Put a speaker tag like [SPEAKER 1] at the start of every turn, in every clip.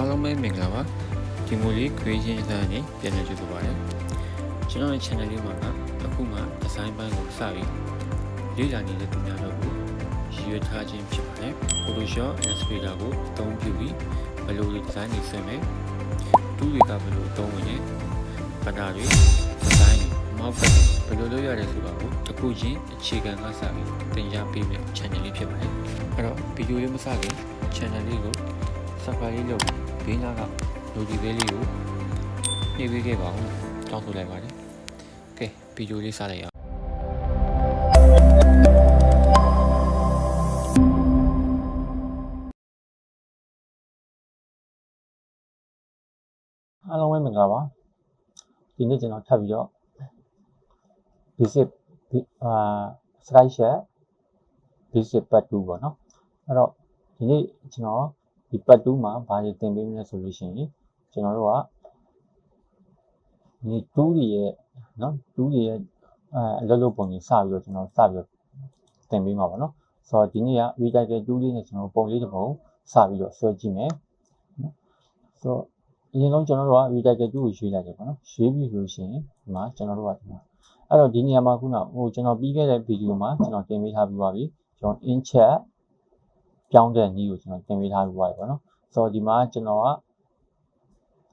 [SPEAKER 1] အားလုံးပဲမင်္ဂလာပါဒီမိုလေး creation အစားနဲ့ပြန်လည်ကြိုဆိုပါရစေကျွန်တော်ရဲ့ channel လေးမှာကအခုမှ design ပိုင်းကိုစပြီးလေ့လာနေတဲ့သူများတို့ကိုရည်ရွယ်ထားခြင်းဖြစ်ပါတယ် Photoshop Illustrator ကိုအသုံးပြုပြီးဘယ်လိုတွေ design တွေဆွဲမယ်တူးတွေကဘယ်လိုအသုံးဝင်လဲပတာတွေ design တွေ mouse တွေဘယ်လိုလုပ်ရတယ်ဆိုတာကိုအခုချင်းအခြေခံကစပြီးသင်ကြားပေးမယ့် channel လေးဖြစ်ပါတယ်အဲ့တော့ဗီဒီယိုလေးမစခင် channel လေးကို subscribe လေးလု ပ်ဘေးနားက notification လေးကိုနှိပ်ပေးခဲ့ပါဦးတောင်းဆိုလိုက်ပါတယ်။ကဲဗီဒီယိုလေးစလိုက်အောင်
[SPEAKER 2] အားလုံးပဲမင်္ဂလာပါဒီနေ့ကျွန်တော်ထပ်ပြီးတော့ basic အာ slide share basic part 2ပေါ့နော်အဲ့တော့ဒီနေ့ကျွန်တော် ဒီ part 2မှာဘာတွေသင်ပေးမလဲဆိုလို့ရှိရင်ကျွန်တော်တို့ကဒီ2တွေရဲ့နော်2တွေရဲ့အဲအလုပ်လုပ်ပုံကြီးစပြီးတော့ကျွန်တော်စပြီးတော့သင်ပေးမှာပေါ့နော်ဆိုတော့ဒီနေ့က retitle 2လေးနဲ့ကျွန်တော်ပုံလေးတစ်ပုံစပြီးတော့ဆွဲကြည့်မယ်နော်ဆိုတော့အရင်ဆုံးကျွန်တော်တို့က retitle 2ကိုရွေးလိုက်တယ်ပေါ့နော်ရွေးပြီးလို့ရှိရင်ဒီမှာကျွန်တော်တို့ကဒီမှာအဲ့တော့ဒီနေရာမှာခုနဟိုကျွန်တော်ပြီးခဲ့တဲ့ဗီဒီယိုမှာကျွန်တော်တင်ပေးထားပြီးပါပြီကျွန်တော် in chat ပြောင်းတဲ့နည်းကိုကျွန်တော်တင်ပေးထားပြီးပါပြီပေါ့နော်ဆိုတော့ဒီမှာကျွန်တော်က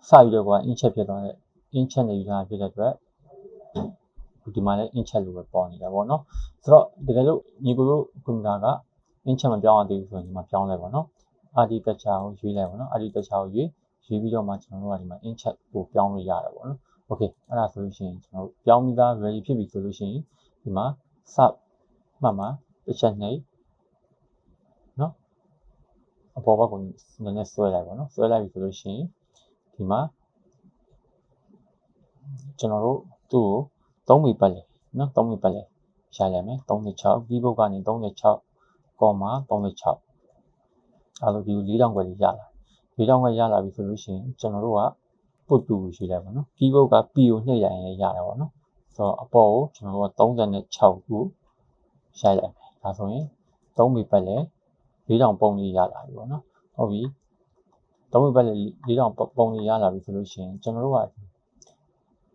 [SPEAKER 2] စပြီးတော့က in chat ဖြစ်သွားတဲ့ in chat နေယူထားဖြစ်တဲ့အတွက်ဒီမှာလည်း in chat လို့ပဲပေါ်နေတာပေါ့နော်ဆိုတော့တကယ်လို့ညီကိုတို့ကွန်ပျူတာက in chat မပြောင်းအောင်သေးဘူးဆိုရင်ဒီမှာပြောင်းလိုက်ပါနော် architecture ကိုရွေးလိုက်ပါနော် architecture ကိုရွေးရွေးပြီးတော့မှကျွန်တော်တို့ကဒီမှာ in chat ကိုပြောင်းလို့ရတယ်ပေါ့နော် okay အဲ့ဒါဆိုလို့ရှိရင်ကျွန်တော်တို့ပြောင်းပြီးသား ready ဖြစ်ပြီဆိုလို့ရှိရင်ဒီမှာ sub မှတ်မှာတစ်ချက်နှိပ်နော် အပေါ်ဘက်ကနည်းနည်းဆွဲလိုက်ပါနော်ဆွဲလိုက်ပြီဆိုလို့ရှိရင်ဒီမှာကျွန်တော်တို့သူ့ကို3မိပတ်လေနော်3မိပတ်လေရှာလိုက်မယ်36 keyboard ကနေ36 comma 36အဲ့လိုဒီ4000ခွဲလေးရလာ4000ခွဲရလာပြီဆိုလို့ရှိရင်ကျွန်တော်တို့က put 2ကိုရွှေ့လိုက်ပါနော် keyboard က p ကိုနှိပ်လိုက်ရင်လည်းရတယ်ပေါ့နော်ဆိုတော့အပေါ်ကိုကျွန်တော်တို့က36ခုရိုက်လိုက်မယ်ဒါဆိုရင်3မိပတ်လဲ 4000ပုံလေးရလာပြီပေါ့နော်ဟုတ်ပြီ3မိပတ်လဲ4000ပုံလေးရလာပြီဆိုလို့ရှိရင်ကျွန်တော်တို့က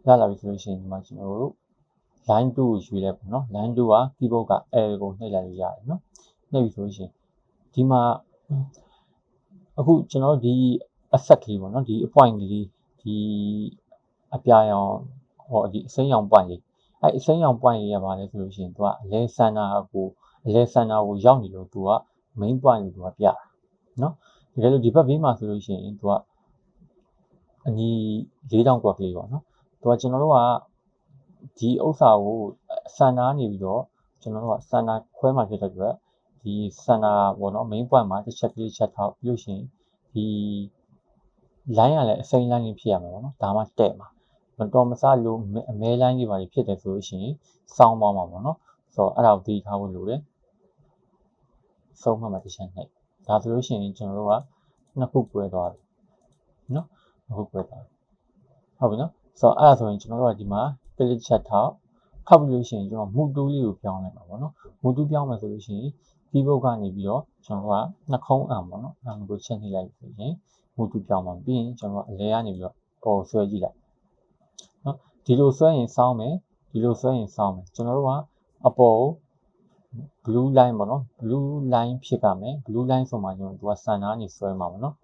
[SPEAKER 2] ရလာပြီဆိုလို့ရှိရင်ဒီမှာကျွန်တော်တို့ line 2ကိုရွှေ့လိုက်ပါနော် line 2က keyboard က L ကိုနှိပ်လိုက်လို့ရတယ်နော်နှိပ်ပြီဆိုလို့ရှိရင်ဒီမှာအခုကျွန်တော်ဒီ asset ကလေးပေါ့နော်ဒီ point ကလေးဒီအပြာရောင်ဟောဒီအစိမ်းရောင် point လေးအဲ့အစိမ်းရောင် point လေးရပါလဲဆိုလို့ရှိရင်သူကအလဲဆန္ဒကိုအလဲဆန္ဒကိုရောက်နေလို့သူက main point ကိုသူကပြတာနော်တကယ်လို့ဒီဘက်ဘေးမှာဆိုလို့ရှိရင်သူကအညီ4000ကွက်ကလေးပေါ့နော်သူကကျွန်တော်တို့ကဒီဥစ္စာကိုဆန္ဒနေပြီးတော့ကျွန်တော်တို့ကဆန္ဒခွဲမှဖြစ်တဲ့အတွက်ဒီဆန္ဒပေါ့နော် main point မှာတစ်ချက်ကလေးချက်ထောက်ပြီးလို့ရှိရင်ဒီ line ကလည်းအစိမ်း line လေးဖြစ်ရမှာပေါ့နော်ဒါမှတဲ့မှာမတော်မဆလို့အမဲ line တွေပါဖြစ်တယ်ဆိုလို့ရှိရင်စောင်းသွားမှာပေါ့နော်ဆိုတော့အဲ့ဒါကိုသိထားဖို့လိုတယ် ဆုံးမှမှတစ်ချက်နှိပ်ဒါဆိုလို့ရှိရင်ကျွန်တော်တို့ကနှစ်ခု꿰သွားပြီနော်နှစ်ခု꿰သွားဟုတ်ပြီနော်ဆိုတော့အဲ့ဒါဆိုရင်ကျွန်တော်တို့ကဒီမှာ click ချက်ထောက်ခောက်ပြီးလို့ရှိရင်ကျွန်တော်မူတူးလေးကိုပြောင်းလိုက်ပါပေါ့နော်မူတူးပြောင်းမယ်ဆိုလို့ရှိရင် keyboard ကနေပြီးတော့ကျွန်တော်ကနှခုံးအံပေါ့နော်အဲ့ဒါကိုချက်နှိပ်လိုက်ဆိုရင်မူတူပြောင်းပါပြီးရင်ကျွန်တော်အလဲကနေပြီးတော့ပေါ်ဆွဲကြည့်လိုက်နော်ဒီလိုဆွဲရင်စောင်းမယ်ဒီလိုဆွဲရင်စောင်းမယ်ကျွန်တော်တို့ကအပေါ် blue line ပေါ့နော် blue line ဖြစ်ကြမယ် blue line ဆိုမှကျွန်တော်တို့ကစံနာနေဆွဲမှာပေါ့နော်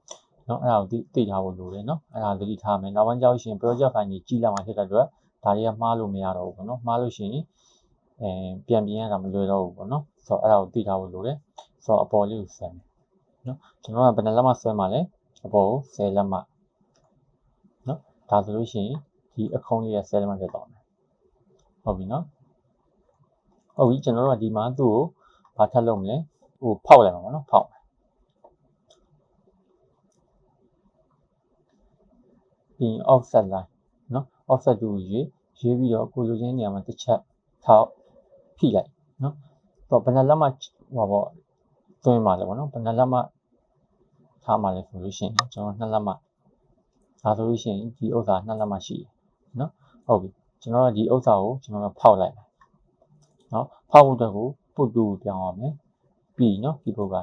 [SPEAKER 2] နော်အဲ့ဒါကိုသိသိထားဖို့လိုတယ်နော်အဲ့ဒါသတိထားမယ်နောက်ပိုင်းကြောက်ရှင် project file ကြီးကြီးလာမှဖြစ်တဲ့အတွက်ဒါတွေကမှားလို့မရတော့ဘူးပေါ့နော်မှားလို့ရှိရင်အဲပြန်ပြင်ရတာမလွယ်တော့ဘူးပေါ့နော်ဆိုတော့အဲ့ဒါကိုသိထားဖို့လိုတယ်ဆိုတော့အပေါ်လေးကိုဆွဲမယ်နော်ကျွန်တော်ကဘယ်နှလက်မှဆွဲမှာလဲအပေါ်ကို10လက်မှနော်ဒါဆိုလို့ရှိရင်ဒီအခုံးလေးက10လက်မှဖြစ်သွားမယ်ဟုတ်ပြီနော် ဟုတ်ပြီကျွန်တော်တို့ကဒီမှာသူ့ကိုဘာထပ်လုပ်မလဲဟိုဖောက်လိုက်မှာပေါ့နော်ဖောက်မယ်ပြီး offset line နော် offset တူကိုရွေးရွေးပြီးတော့ကိုလိုချင်းနေရာမှာတစ်ချက်ထောက်ဖိလိုက်နော်တော့ဘယ်နှလက်မှဟိုပေါ့သွင်းပါလဲပေါ့နော်ဘယ်နှလက်မှထားမှလဲဆိုလို့ရှိရင်ကျွန်တော်နှစ်လက်မှဒါဆိုလို့ရှိရင်ဒီဥစ္စာနှစ်လက်မှရှိတယ်နော်ဟုတ်ပြီကျွန်တော်ကဒီဥစ္စာကိုကျွန်တော်ကဖောက်လိုက်မယ် နော်ဖောက်ဖို့အတွက်ကိုပုတ်တူပြောင်းရမယ်ပြီးနော်ဒီဘုတ်က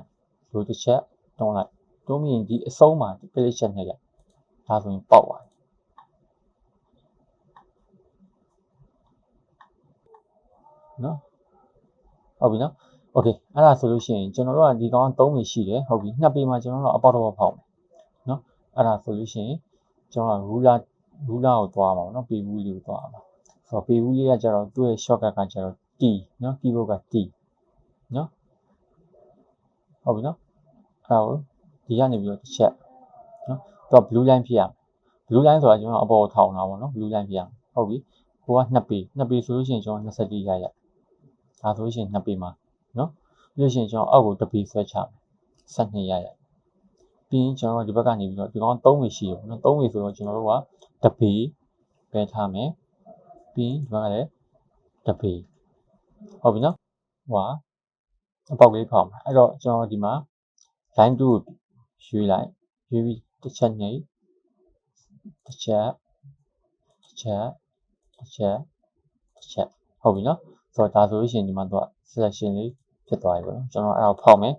[SPEAKER 2] လိုတစ်ချက်တွန်းလိုက် တွန်းပြီးရင်ဒီအဆုံးမှာ plate ချက်နဲ့လိုက်ဒါဆိုရင်ပေါက်သွားတယ်နော်ဟုတ်ပြီနော်โอเคအဲ့ဒါဆိုလို့ရှိရင်ကျွန်တော်တို့ကဒီကောင်က3ပေရှိတယ်ဟုတ်ပြီနှစ်ပေမှာကျွန်တော်တို့အပေါက်တော့ဖောက်မယ်နော်အဲ့ဒါဆိုလို့ရှိရင်ကျွန်တော်က ruler ruler ကိုသွားမှာပေါ့နော်ပေဘူးလေးကိုသွားမှာဆိုတော့ပေဘူးလေးကကျတော့သူ့ရဲ့ shortcut ကကျတော့ T နော် keyboard က T နော်ဟုတ်ပြီနော်အဲ့ဒါကိုဒီကနေပြီးတော့တစ်ချက်နော်သူက blue line ဖြစ်ရမယ် blue line ဆိုတာကျွန်တော်အပေါ်ထောင်တာပေါ့နော် blue line ဖြစ်ရမယ်ဟုတ်ပြီကိုက2ပေ2ပေဆိုလို့ရှိရင်ကျွန်တော်24ရရဒါဆိုလို့ရှိရင်2ပေမှာနော်ပြီးလို့ရှိရင်ကျွန်တော်အောက်ကို1ပေဆွဲချမယ်12ရရပြီးရင်ကျွန်တော်ဒီဘက်ကနေပြီးတော့ဒီကောင်3ပေရှိရပေါ့နော်3ပေဆိုတော့ကျွန်တော်တို့က1ပေပဲထားမယ်ပြီးရင်ဒီဘက်ကလည်း1ပေ ဟုတ်ပြီနော်ဟိုဟာအပေါက်လေးဖောက်မှာအဲ့တော့ကျွန်တော်ဒီမှာ line 2ကိုရွေးလိုက်ရွေးပြီးတစ်ချက်နေတစ်ချက်တစ်ချက်တစ်ချက်တစ်ချက်ဟုတ်ပြီနော်ဆိုတော့ဒါဆိုလို့ရှိရင်ဒီမှာတော့ selection လေးဖြစ်သွားပြီပေါ့နော်ကျွန်တော်အဲ့ဒါဖောက်မယ်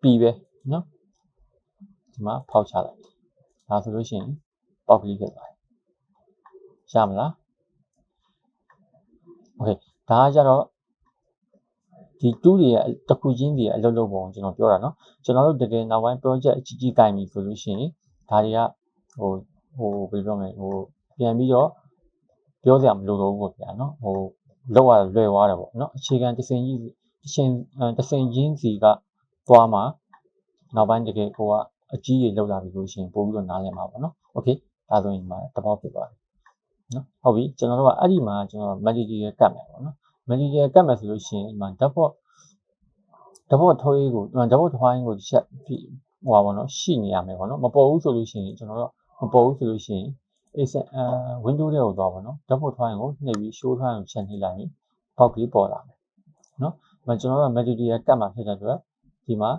[SPEAKER 2] ပြီးပဲနော်ဒီမှာဖောက်ချလိုက်ဒါဆိုလို့ရှိရင်ပေါက်ကလေးဖြစ်သွားပြီရမလား okay ဒါကကြတော့ဒီ2တွေရဲ့တစ်ခုချင်းတွေရဲ့အလုပ်လုပ်ပုံကျွန်တော်ပြောတာเนาะကျွန်တော်တို့တကယ်နောက်ပိုင်း project အကြီးကြီးကင်ပြီဆိုလို့ရှိရင်ဒါတွေကဟိုဟိုဘယ်လိုပြောမလဲဟိုပြန်ပြီးတော့ပြောစရာမလိုတော့ဘူးပေါ့ဗျာเนาะဟိုလောက်ရလွယ်သွားတယ်ပေါ့เนาะအခြေခံတစ်စင်ကြီးတစ်စင်တစ်စင်ချင်းစီကသွားမှာနောက်ပိုင်းတကယ်ကိုကအကြီးကြီးလောက်လာပြီလို့ရှိရင်ပို့ပြီးတော့နားလည်မှာပေါ့เนาะโอเคဒါဆိုရင်ဒီမှာတပေါက်ဖြစ်သွားပြီเ နော်ဟုတ်ပြီကျွန်တော်တို့ကအဲ့ဒီမှာကျွန်တော် material ကတ်မယ်ပေါ့နော် material ကတ်မယ်ဆိုလို့ရှိရင်ဒီမှာ dashboard dashboard ထွေးကို dashboard ထွိုင်းကိုချက်ဟိုပါပေါ့နော်ရှိနေရမယ်ပေါ့နော်မပေါ်ဘူးဆိုလို့ရှိရင်ကျွန်တော်တို့မပေါ်ဘူးဆိုလို့ရှိရင် ASN window တွေကိုသွားပေါ့နော် dashboard ထွိုင်းကိုနှိပ်ပြီး show ထွိုင်းကိုချက်နှိပ်လိုက်ရင် box လေးပေါ်လာမယ်နော်မကျွန်တော်တို့က material ကတ်မှာဖြစ်တဲ့အတွက်ဒီမှာ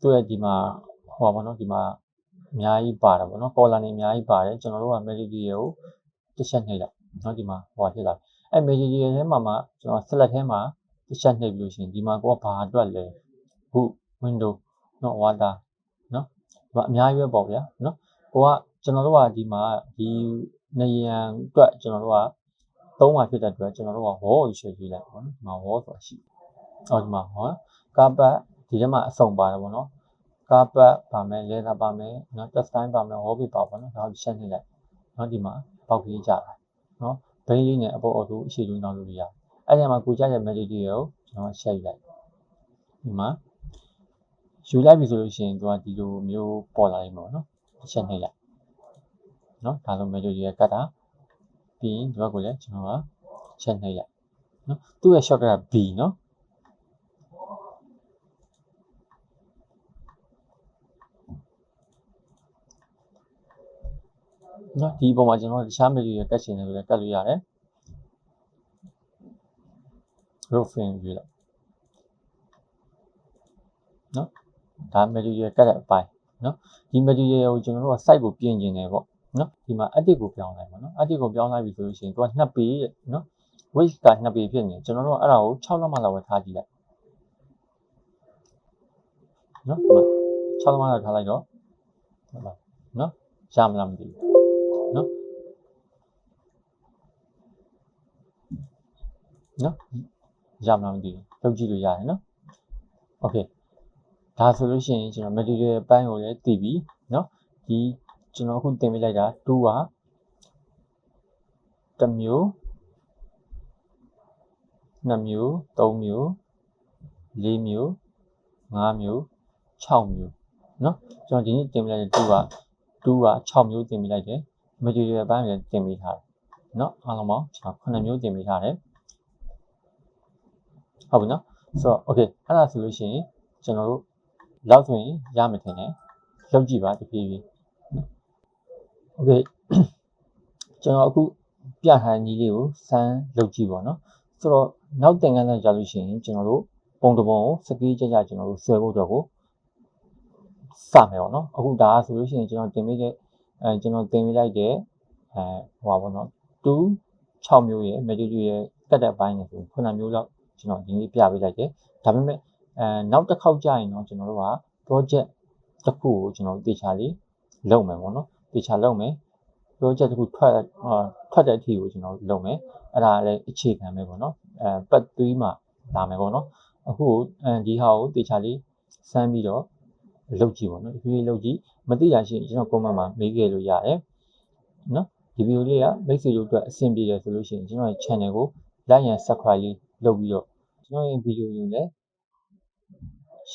[SPEAKER 2] သူ့ရဲ့ဒီမှာဟိုပါပေါ့နော်ဒီမှာအများကြီးပါတယ်ပေါ့နော် column တွေအများကြီးပါတယ်ကျွန်တော်တို့က material ကို တစ်ချက်နှိပ်လိုက်နော်ဒီမှာဟိုပါဖြစ်လာအဲ material ထဲမှာမှကျွန်တော် select ထဲမှာတစ်ချက်နှိပ်ပြီးလို့ရှိရင်ဒီမှာကိုကဘာအတွက်လဲခု window နော် water နော်ဒီအများကြီးပဲပေါ့ဗျာနော်ကိုကကျွန်တော်တို့ကဒီမှာဒီနေရန်အတွက်ကျွန်တော်တို့ကသုံးပါဖြစ်တဲ့အတွက်ကျွန်တော်တို့က wall ကိုရှယ်ကြည့်လိုက်ပေါ့နော်ဒီမှာ wall ဆိုတာရှိအော်ဒီမှာဟောကာပတ်ဒီထဲမှာအစုံပါတယ်ပေါ့နော်ကာပတ်ပါမယ် leather ပါမယ်နော် textile ပါမယ် wall paper ပေါ့နော်ဒါကိုရှင်းနေလိုက်နော်ဒီမှာ ပေါက်ကြီးကြတာနော်ဘိန်းလေးနဲ့အပေါ်အော်တိုအရှိတူနောက်လို့ရတယ်အဲ့ဒီမှာကိုကြတဲ့ material ကိုကျွန်တော် share ယူလိုက်ဒီမှာယူလိုက်ပြီဆိုလို့ရှိရင်သူကဒီလိုမျိုးပေါ်လာလိမ့်မယ်နော်တစ်ချက်နှိပ်လိုက်နော်ဒါလို material ကတ်တာပြီးရင်ဒီဘက်ကိုလည်းကျွန်တော်ကချက်နှိပ်လိုက်နော်သူ့ရဲ့ shortcut က B နော် နော်ဒီပုံမှာကျွန်တော်တခြား material ကတ်ချင်တယ်လို့လည်းကတ်လို့ရတယ် roofing ယူလိုက်နော်ဒါ material ကတ်တဲ့အပိုင်းနော်ဒီ material ကိုကျွန်တော်တို့က site ကိုပြင်ကျင်တယ်ပေါ့နော်ဒီမှာ edit ကိုပြောင်းလိုက်ပါနော် edit ကိုပြောင်းလိုက်ပြီဆိုလို့ရှိရင်သူက2ပေနော် width က2ပေဖြစ်နေကျွန်တော်တို့ကအဲ့ဒါကို6လက်မလောက်ပဲထားကြည့်လိုက်နော်ဒီမှာ6လက်မလောက်ထားလိုက်တော့ဟုတ်ပါနော်ရမလားမသိဘူး နော်ရမလားမသိဘူးလုပ်ကြည့်လို့ရတယ်နော်โอเคဒါဆိုလို့ရှိရင်ကျွန်တော် material ပိုင်းကိုလည်းတည်ပြီနော်ဒီကျွန်တော်အခုတင်ပေးလိုက်တာ2ကတစ်မျိုး2မျိုး3မျိုး4မျိုး5မျိုး6မျိုးเนาะကျွန်တော်ဒီနေ့တင်ပေးလိုက်တဲ့2က2က6မျိုးတင်ပေးလိုက်တယ် material ဘိုင်းလည်းတင်ပေးထားတယ်เนาะအားလုံးပေါင်းကျွန်တော်9မျိုးတင်ပေးထားတယ် ဟုတ်ပြီနော်ဆိုတော့ okay အဲ့ဒါဆိုလို့ရှိရင်ကျွန်တော်တို့လောက်ဆိုရင်ရမယ်ထင်တယ်လောက်ကြည့်ပါတဖြည်းဖြည်း okay ကျွန်တော်အခုပြဟန်ကြီးလေးကိုစမ်းလုပ်ကြည့်ပါနော်ဆိုတော့နောက်သင်ခန်းစာကြာလို့ရှိရင်ကျွန်တော်တို့ပုံတပုံကိုစကေးကြကြကျွန်တော်တို့ဆွဲဖို့တော့ကိုစမယ်ပေါ့နော်အခုဒါဆိုလို့ရှိရင်ကျွန်တော်တင်ပေးတဲ့အဲကျွန်တော်တင်ပေးလိုက်တဲ့အဲဟိုပါပေါ့နော်2 6မျိုးရဲ့ magnitude ရဲ့ကတ်တဲ့ဘိုင်းနဲ့ဆိုခုနမျိုးလောက် ကျွန်တော်ဒီနေ့ပြပေးလိုက်တယ်ဒါပေမဲ့အဲနောက်တစ်ခေါက်ကြာရင်တော့ကျွန်တော်တို့က project တစ်ခုကိုကျွန်တော်တို့တေချာလေးလုပ်မယ်ပေါ့နော်တေချာလုပ်မယ် project တစ်ခုထွက်အာထွက်တဲ့အထိကိုကျွန်တော်တို့လုပ်မယ်အဲ့ဒါလည်းအခြေခံပဲပေါ့နော်အဲပတ်သွေးမှာလာမယ်ပေါ့နော်အခုအဲဒီဟာကိုတေချာလေးစမ်းပြီးတော့လုပ်ကြည့်ပေါ့နော်ဒီလိုလုပ်ကြည့်မသိတာရှိရင်ကျွန်တော် comment မှာမေးခဲ့လို့ရတယ်နော်ဒီဗီဒီယိုလေးကမိတ်ဆွေတို့အတွက်အဆင်ပြေတယ်ဆိုလို့ရှိရင်ကျွန်တော်ရဲ့ channel ကို like and subscribe လေး လုပ်ပြီးတော့ကျွန်တော်ရဲ့ဗီဒီယိုတွေကိုလည်း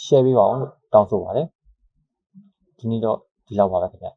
[SPEAKER 2] share ပေးပါအောင်လို့တောင်းဆိုပါတယ်ဒီနေ့တော့ဒီလောက်ပါပဲခင်ဗျ